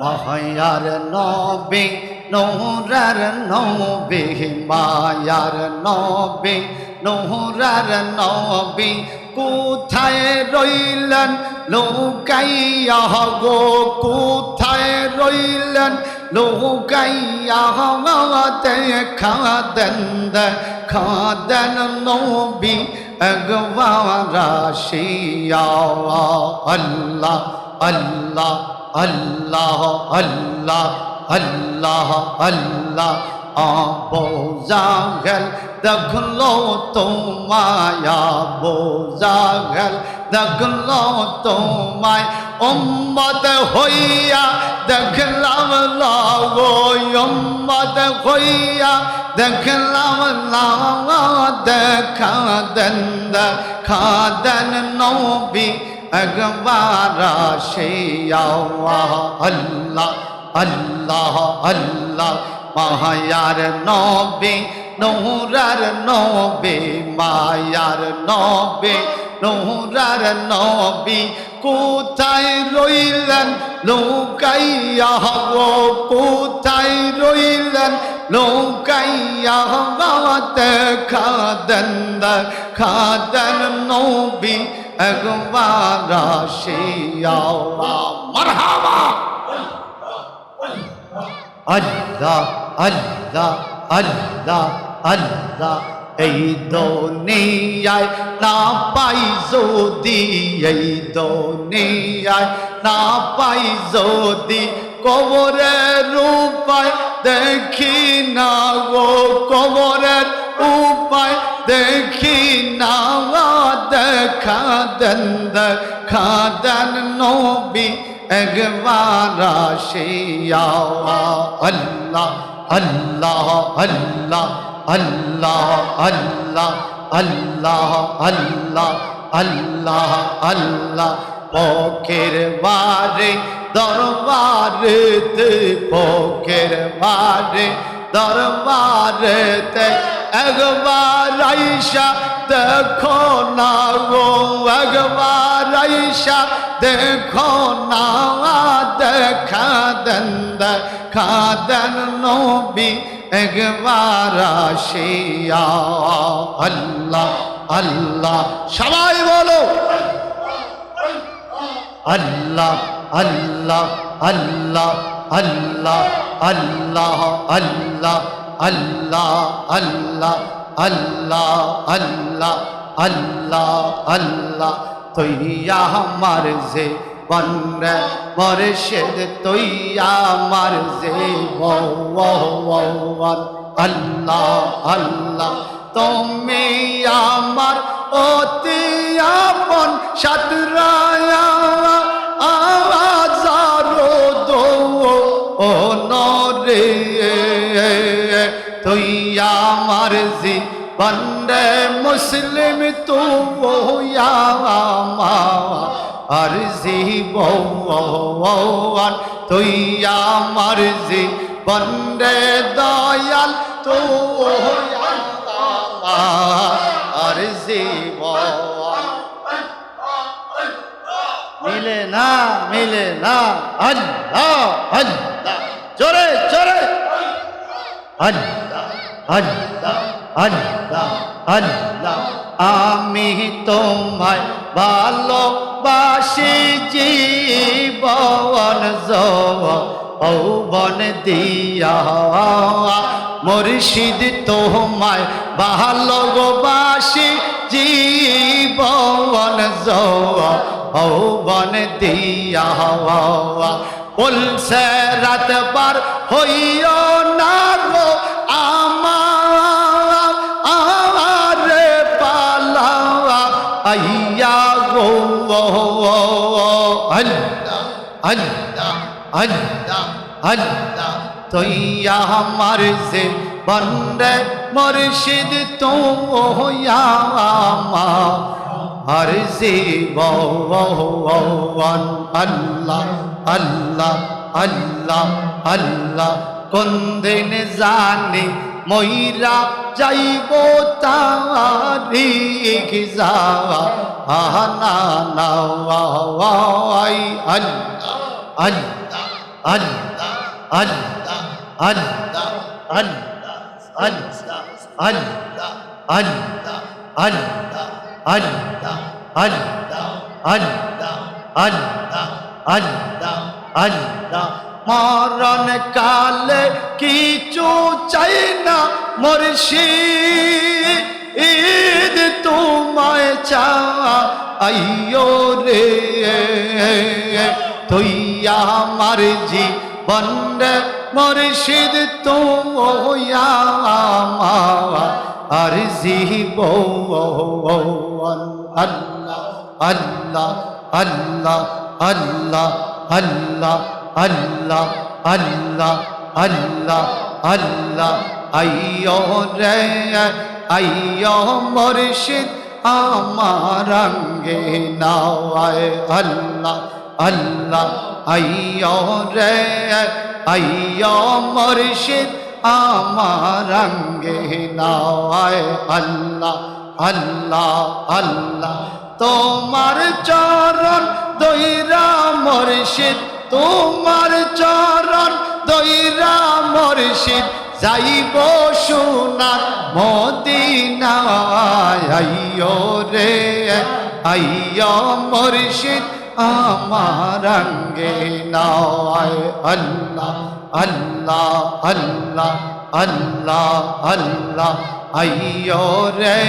মহায়ার নবে নহরার নবে মায়ার নবে নহরার নবে, কোথায় রইলেন লৌকাইয়া গো, কোথায় রইলেন লৌকাইয়া দেখা দেন দেখা দেন নবী, একবার আসিয়া আল্লাহ আল্লাহ। আল্লাহ আল্লাহ আল্লাহ আল্লাহ, আবো জাগল দেখল তোমায়, আবো জাগল দেখল তোমায়, উম্মত হইয়া। দেখলাম লাগো উম্মত হইয়া। দেখলাম লাগো দেখা দেন দেখা দেন নবী। একবার আসিয়া আল্লাহ আল্লাহ আল্লাহ মায়ার নবে নহরার নবে মায়ার নবে নহরার নবী কোথায় রইলেন লৌকাইয়া গো কোথায় রইলেন লৌকাইয়া দেখা দেন খাদেন নবী একবার আসিয়া মারহাবা। আল্লাহ আল্লাহ আল্লাহ আল্লাহ। এই দুনিয়ায় না পাই যদি, এই দুনিয়ায় না পাই যদি কবরের উপায় দেখি না গো, কবরের উপায় দেখি না দেখা দেন দেখা দেন নবী একবার আসিয়া আল্লাহ আল্লাহ আল্লাহ আল্লাহ আল্লাহ আল্লাহ আল্লাহ আল্লাহ আল্লাহ পকের বারে দরবারেতে পকের বারে দরবারেতে একবার আইসা দেখো না গো, একবার আইসা দেখো না, দেখা দেন দেখা দেন নবী, একবার আসিয়া। আল্লাহ আল্লাহ, সবাই বলো। আল্লাহ আল্লাহ আল্লাহ আল্লাহ আল্লাহ আল্লাহ। আল্লাহ আল্লাহ আল্লাহ আল্লাহ আল্লাহ আল্লাহ। তৈয়া আমার যে বন্ড মরশেদ, তৈয়া আমার যে আল্লাহ আল্লাহ, তুমি আমার অতি আপন সাতরায়া আমার জি, বন্দে মুসলিম, তু আর জীবন তুই আমার জি, বন্দে দয়াল, তো আর জীবন মিলে না মিলে না, আল্লাহ আল্লাহ। জোরে জোরে। আল্লাহ। আল্লাহ আল্লাহ আল্লাহ আমি তোমায় ভালোবাসি, জীবন যৌবন দিয়া। মুর্শিদ তোমায় ভালোবাসি, জীবন যৌবন দিয়া। উলসে রাত বার হইও না গো আমার তৈয়া আমার যে বন্দে মুর্শিদ তো আর জীবন আল্লাহ আল্লাহ আল্লাহ আল্লাহ কোন দিন জানি ময়রা যাইব তারি মরণ কালে কিছু চাই না মুর্শিদ ঈদ তোমায় চা আইয়ো রে। তুই আমার জীবন মুর্শিদ তুয়া আর জীবন আল্লাহ আল্লাহ আল্লাহ আল্লাহ আল্লাহ আল্লাহ আল্লাহ আল্লাহ আল্লাহ। আইয়ো রে, আইয়ো মুর্শিদ আমার রঙ্গে নাওয়ায় আল্লাহ আল্লাহ, আইয়ো রে, আইয়ো মুর্শিদ, আমার রঙ্গে নাওয়ায় আল্লাহ আল্লাহ আল্লাহ। তোমার চরণ দইরা মুর্শিদ, তোমার চরণ দইরা মুর্শিদ, যাইব সোনার মদিনায়। আইয়ো রে, আইয়ো মুর্শিদ, আমার রঙ্গে নয়। আল্লাহ আল্লাহ আল্লাহ আল্লাহ আল্লাহ। আইয়ো রে,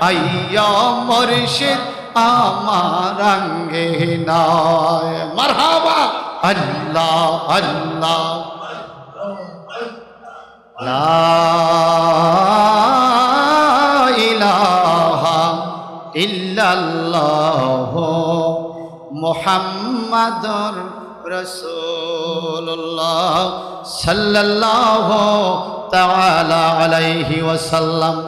আইয়ো মুর্শিদ, আমার রঙ্গে নয়। মারহাবা! আল্লাহ আল্লাহ। ইলাহা ইল্লাল্লাহ মুহাম্মাদুর রাসূলুল্লাহ সাল্লাল্লাহু তাআলা আলাইহি ওয়াসাল্লাম।